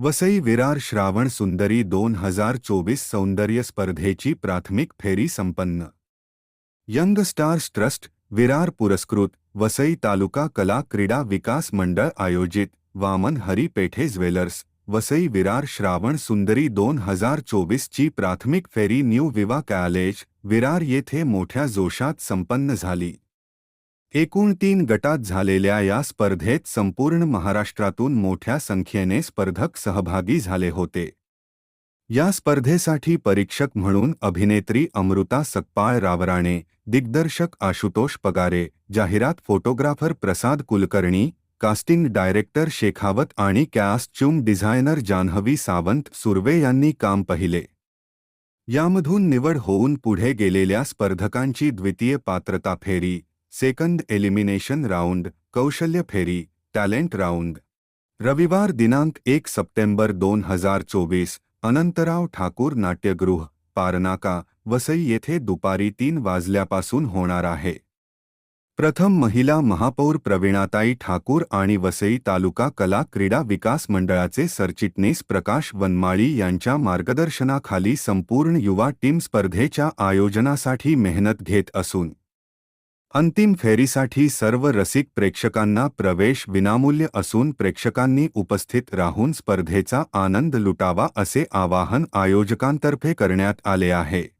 वसई विरार श्रावण सुंदरी दोन हजार चोवीस सौंदर्य स्पर्धेची प्राथमिक फेरी संपन्न. यंग स्टार्स ट्रस्ट विरार पुरस्कृत वसई तालुका कला क्रीडा विकास मंडळ आयोजित वामन हरी पेठे ज्वेलर्स वसई विरार श्रावण सुंदरी दोन हजार चोवीसची प्राथमिक फेरी न्यू विवा कॅलेज विरार येथे मोठ्या जोशात संपन्न झाली. एकूण तीन गटात झालेल्या या स्पर्धेत संपूर्ण महाराष्ट्रातून मोठ्या संख्येने स्पर्धक सहभागी झाले होते. या स्पर्धेसाठी परीक्षक म्हणून अभिनेत्री अमृता सकपाळ रावराणे दिग्दर्शक आशुतोष पगारे जाहिरात photographer Prasad Kulkarni casting director Shekhawat आणि कॅस्ट्यूम डिझायनर जान्हवी सावंत सुर्वे यांनी काम पाहिले. यामधून निवड होऊन पुढे गेलेल्या स्पर्धकांची द्वितीय पात्रता फेरी सेकंद एलिमिनेशन राऊंड कौशल्य फेरी टॅलेंट राऊंड. रविवार दिनांक एक सप्टेंबर दोन हजार चोवीस अनंतराव ठाकूर नाट्यगृह पारनाका वसई येथे दुपारी तीन वाजल्यापासून होणार आहे. प्रथम महिला महापौर प्रवीणाताई ठाकूर आणि वसई तालुका कला क्रीडा विकास मंडळाचे सरचिटणीस प्रकाश वनमाळी यांच्या मार्गदर्शनाखाली संपूर्ण युवा टीम स्पर्धेच्या आयोजनासाठी मेहनत घेत असून अंतिम फेरीसाठी सर्व रसिक प्रेक्षकांना प्रवेश विनामूल्य असून प्रेक्षकांनी उपस्थित राहून स्पर्धेचा आनंद लुटावा असे आवाहन आयोजकांतर्फे करण्यात आले आहे.